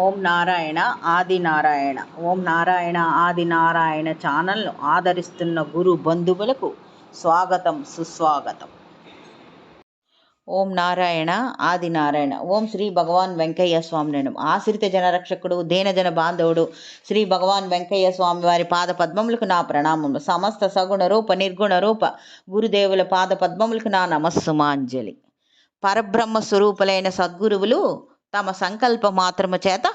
ఓం నారాయణ ఆది నారాయణ. ఓం నారాయణ ఆది నారాయణ ఛానల్ను ఆదరిస్తున్న గురు బంధువులకు స్వాగతం సుస్వాగతం. ఓం నారాయణ ఆది నారాయణ. ఓం శ్రీ భగవాన్ వెంకయ్య స్వామి నేను ఆశ్రిత జనరక్షకుడు దీనజన బాంధవుడు శ్రీ భగవాన్ వెంకయ్య స్వామి వారి పాద పద్మములకు నా ప్రణామములు సమస్త సగుణ రూప నిర్గుణ రూప గురుదేవుల పాద పద్మములకు నా నమస్సుమాంజలి. పరబ్రహ్మ స్వరూపులైన సద్గురువులు తమ సంకల్ప మాత్రము చేత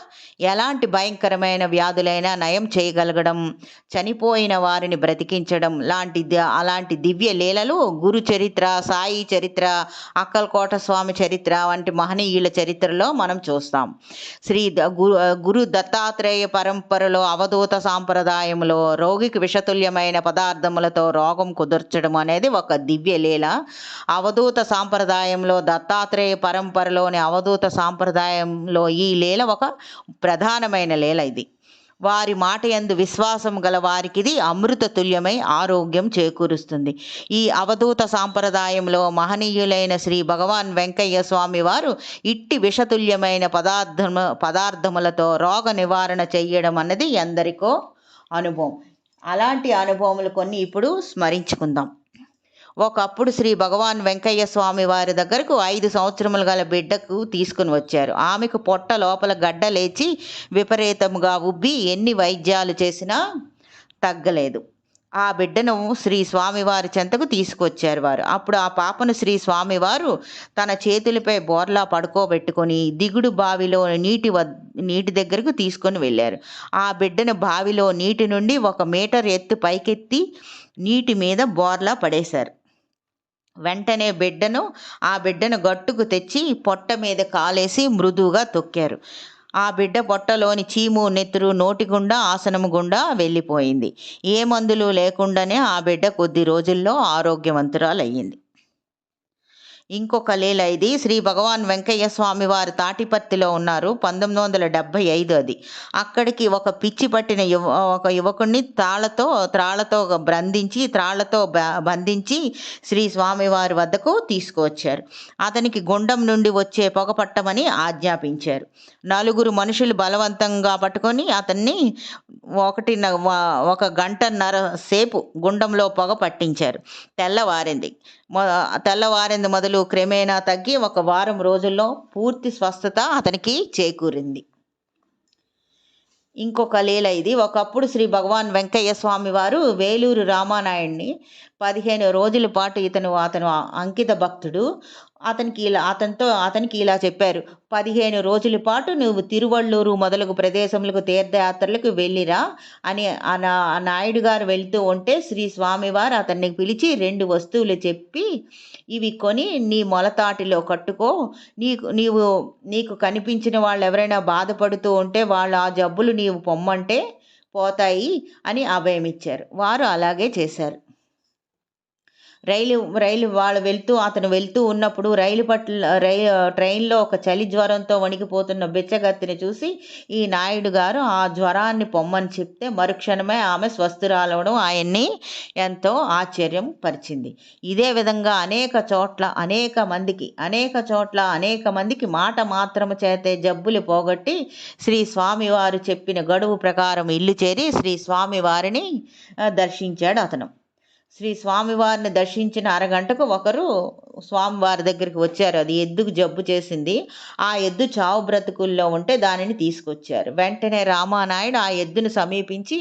ఎలాంటి భయంకరమైన వ్యాధులైనా నయం చేయగలగడం చనిపోయిన వారిని బ్రతికించడం లాంటి అలాంటి దివ్య లీలలు గురు చరిత్ర సాయి చరిత్ర అక్కలకోట స్వామి చరిత్ర వంటి మహనీయుల చరిత్రలో మనం చూస్తాం. శ్రీ ద- గురు దత్తాత్రేయ పరంపరలో అవధూత సాంప్రదాయంలో రోగికి విషతుల్యమైన పదార్థములతో రోగం కుదర్చడం అనేది ఒక దివ్య లీల. అవధూత సాంప్రదాయంలో దత్తాత్రేయ పరంపరలోని అవధూత సాంప్రదాయంలో ఈ లీల ఒక ప్రధానమైన లేల ఇది. వారి మాట ఎందు విశ్వాసం గల వారికిది అమృత తుల్యమై ఆరోగ్యం చేకూరుస్తుంది. ఈ అవధూత సాంప్రదాయంలో మహనీయులైన శ్రీ భగవాన్ వెంకయ్య స్వామి వారు ఇట్టి విషతుల్యమైన పదార్థము పదార్థములతో రోగ నివారణ చెయ్యడం అన్నది ఎందరికో అనుభవం. అలాంటి అనుభవములు కొన్ని ఇప్పుడు స్మరించుకుందాం. ఒకప్పుడు శ్రీ భగవాన్ వెంకయ్య స్వామి వారి దగ్గరకు ఐదు సంవత్సరములు గల బిడ్డకు తీసుకుని వచ్చారు. ఆమెకు పొట్ట లోపల గడ్డ లేచి విపరీతముగా ఉబ్బి ఎన్ని వైద్యాలు చేసినా తగ్గలేదు. ఆ బిడ్డను శ్రీ స్వామివారి చెంతకు తీసుకొచ్చారు వారు. అప్పుడు ఆ పాపను శ్రీ స్వామివారు తన చేతులపై బోర్లా పడుకోబెట్టుకొని దిగుడు బావిలో నీటి వద్ నీటి దగ్గరకు తీసుకొని వెళ్ళారు. ఆ బిడ్డను బావిలో నీటి నుండి ఒక మీటర్ ఎత్తు పైకెత్తి నీటి మీద బోర్లా పడేశారు. వెంటనే బిడ్డను ఆ బిడ్డను గట్టుకు తెచ్చి పొట్ట మీద కాలేసి మృదువుగా తొక్కారు. ఆ బిడ్డ పొట్టలోని చీము నెత్తురు నోటి గుండా ఆసనము గుండా వెళ్ళిపోయింది. ఏ మందులు లేకుండానే ఆ బిడ్డ కొద్ది రోజుల్లో ఆరోగ్యవంతురాలయ్యింది. ఇంకొక లీల ఇది. శ్రీ భగవాన్ వెంకయ్య స్వామి వారు తాటిపత్తిలో ఉన్నారు. పంతొమ్మిది వందల డెబ్భై ఐదు అది. అక్కడికి ఒక పిచ్చి పట్టిన యువ ఒక యువకుడిని తాళతో త్రాళ్ళతో బంధించి త్రాళ్ళతో బ- బంధించి శ్రీ స్వామివారి వద్దకు తీసుకువచ్చారు. అతనికి గుండం నుండి వచ్చే పొగ పట్టమని ఆజ్ఞాపించారు. నలుగురు మనుషులు బలవంతంగా పట్టుకొని అతన్ని ఒకటి ఒక గంటన్నర సేపు గుండంలో పొగ పట్టించారు. తెల్లవారింది. తెల్లవారింది మొదలు క్రమేణా తగ్గి ఒక వారం రోజుల్లో పూర్తి స్వస్థత అతనికి చేకూరింది. ఇంకొక లీల ఇది. ఒకప్పుడు శ్రీ భగవాన్ వెంకయ్య స్వామి వారు వేలూరు రామానాయుణ్ణి పదిహేను రోజుల పాటు ఇతను అతను అంకిత భక్తుడు. అతనికి ఇలా అతనితో అతనికి ఇలా చెప్పారు. పదిహేను రోజుల పాటు నువ్వు తిరువళ్ళూరు మొదలగు ప్రదేశములకు తీర్థయాత్రలకు వెళ్ళిరా అని ఆ నా- నాయుడు గారు వెళ్తూ ఉంటే శ్రీ స్వామివారు అతన్ని పిలిచి రెండు వస్తువులు చెప్పి ఇవి కొని నీ మొలతాటిలో కట్టుకో. నీకు నీవు నీకు కనిపించిన వాళ్ళు ఎవరైనా బాధపడుతూ ఉంటే వాళ్ళు ఆ జబ్బులు నీవు పొమ్మంటే పోతాయి అని అభయమిచ్చారు. వారు అలాగే చేశారు. రైలు రైలు వాళ్ళు వెళ్తూ అతను వెళ్తూ ఉన్నప్పుడు రైలు పట్ల రైలు ట్రైన్లో ఒక చలి జ్వరంతో వణికిపోతున్న బిచ్చగత్తిని చూసి ఈ నాయుడు గారు ఆ జ్వరాన్ని పొమ్మని చెప్తే మరుక్షణమే ఆమె స్వస్థురాలవడం ఆయన్ని ఎంతో ఆశ్చర్యం పరిచింది. ఇదే విధంగా అనేక చోట్ల అనేక మందికి అనేక చోట్ల అనేక మందికి మాట మాత్రము చేతే జబ్బులు పోగొట్టి శ్రీ స్వామివారు చెప్పిన గడువు ప్రకారం ఇల్లు చేరి శ్రీ స్వామివారిని దర్శించాడు అతను. శ్రీ స్వామివారిని దర్శించిన అరగంటకు ఒకరు స్వామివారి దగ్గరికి వచ్చారు. అది ఎద్దుకు జబ్బు చేసింది. ఆ ఎద్దు చావు బ్రతుకుల్లో ఉంటే దానిని తీసుకొచ్చారు. వెంటనే రామానాయుడు ఆ ఎద్దును సమీపించి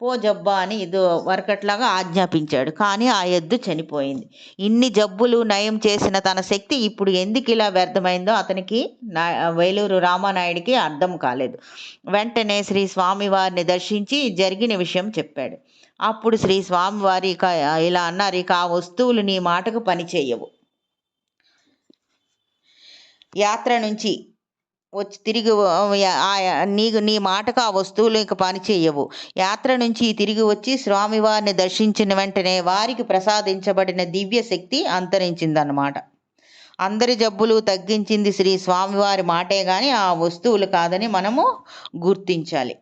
పో జబ్బా అని ఇది వరకట్లాగా ఆజ్ఞాపించాడు. కానీ ఆ ఎద్దు చనిపోయింది. ఇన్ని జబ్బులు నయం చేసిన తన శక్తి ఇప్పుడు ఎందుకు ఇలా వ్యర్థమైందో అతనికి నా వేలూరు రామానాయుడికి అర్థం కాలేదు. వెంటనే శ్రీ స్వామివారిని దర్శించి జరిగిన విషయం చెప్పాడు. అప్పుడు శ్రీ స్వామివారి ఇక ఇలా అన్నారు ఇక ఆ వస్తువులు నీ మాటకు పనిచేయవు యాత్ర నుంచి వచ్చి తిరిగి ఆ- నీకు నీ మాటకు ఆ వస్తువులు ఇక పని చేయవు. యాత్ర నుంచి తిరిగి వచ్చి స్వామివారిని దర్శించిన వెంటనే వారికి ప్రసాదించబడిన దివ్య శక్తి అంతరించిందన్నమాట. అందరి జబ్బులు తగ్గించింది శ్రీ స్వామివారి మాటే కానీ ఆ వస్తువులు కాదని మనము గుర్తించాలి.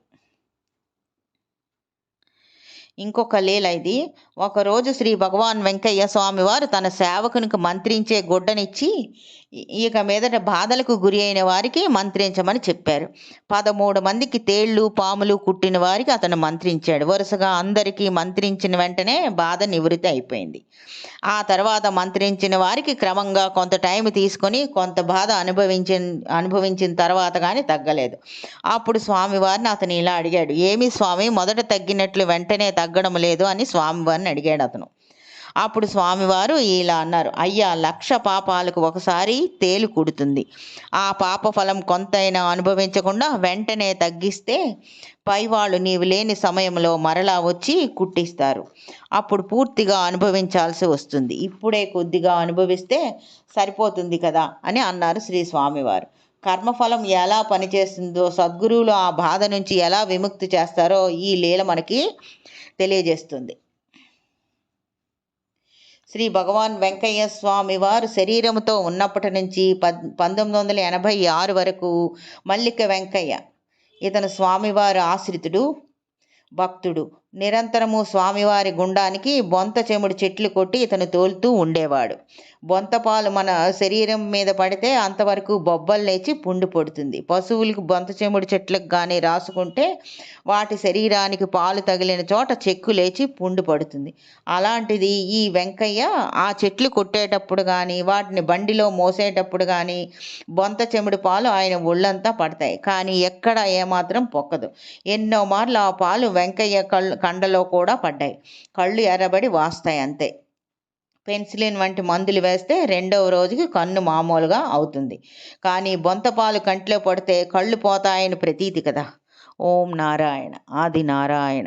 ఇంకొక లీల ఇది. ఒకరోజు శ్రీ భగవాన్ వెంకయ్య స్వామి వారు తన సేవకునికి మంత్రించే గుడ్డనిచ్చి ఇక మీదట బాధలకు గురి అయిన వారికి మంత్రించమని చెప్పారు. పదమూడు మందికి తేళ్ళు పాములు కుట్టిన వారికి అతను మంత్రించాడు. వరుసగా అందరికీ మంత్రించిన వెంటనే బాధ నివృత్తి అయిపోయింది. ఆ తర్వాత మంత్రించిన వారికి క్రమంగా కొంత టైం తీసుకొని కొంత బాధ అనుభవించిన అనుభవించిన తర్వాత కానీ తగ్గలేదు. అప్పుడు స్వామివారిని అతను ఇలా అడిగాడు. ఏమి స్వామి మొదట తగ్గినట్లు వెంటనే తగ్గడం లేదు అని స్వామివారిని అడిగాడు అతను. అప్పుడు స్వామివారు ఇలా అన్నారు అయ్యా లక్ష పాపాలకు ఒకసారి తేలు కుడుతుంది. ఆ పాప ఫలం కొంతైనా అనుభవించకుండా వెంటనే తగ్గిస్తే పైవాళ్ళు నీవు లేని సమయంలో మరలా వచ్చి కుట్టిస్తారు. అప్పుడు పూర్తిగా అనుభవించాల్సి వస్తుంది. ఇప్పుడే కొద్దిగా అనుభవిస్తే సరిపోతుంది కదా అని అన్నారు శ్రీ స్వామివారు. కర్మఫలం ఎలా పనిచేస్తుందో సద్గురువులు ఆ బాధ నుంచి ఎలా విముక్తి చేస్తారో ఈ లీల మనకి తెలియజేస్తుంది. శ్రీ భగవాన్ వెంకయ్య స్వామి వారు శరీరంతో ఉన్నప్పటి నుంచి పద్ పంతొమ్మిది వందల ఎనభై ఆరు వరకు మల్లిక వెంకయ్య. ఇతను స్వామివారి ఆశ్రితుడు భక్తుడు. నిరంతరము స్వామివారి గుండానికి బొంత చెముడు చెట్లు కొట్టి ఇతను తోలుతూ ఉండేవాడు. బొంతపాలు మన శరీరం మీద పడితే అంతవరకు బొబ్బలు లేచి పుండు పడుతుంది. పశువులకు బొంత చెముడు చెట్లకు కానీ రాసుకుంటే వాటి శరీరానికి పాలు తగిలిన చోట చెక్కు లేచి పుండు పడుతుంది. అలాంటిది ఈ వెంకయ్య ఆ చెట్లు కొట్టేటప్పుడు కానీ వాటిని బండిలో మోసేటప్పుడు కానీ బొంత చెముడు పాలు ఆయన ఒళ్ళంతా పడతాయి. కానీ ఎక్కడ ఏమాత్రం పొక్కదు. ఎన్నో మార్లు ఆ పాలు వెంకయ్య కళ్ళు కండలో కూడా పడ్డాయి. కళ్ళు ఎర్రబడి వాస్తాయి అంతే. పెన్సిలిన్ వంటి మందులు వేస్తే రెండవ రోజుకి కన్ను మామూలుగా అవుతుంది. కానీ బొంతపాలు కంట్లో పడితే కళ్ళు పోతాయని ప్రతీతి కదా. ఓం నారాయణ ఆది నారాయణ.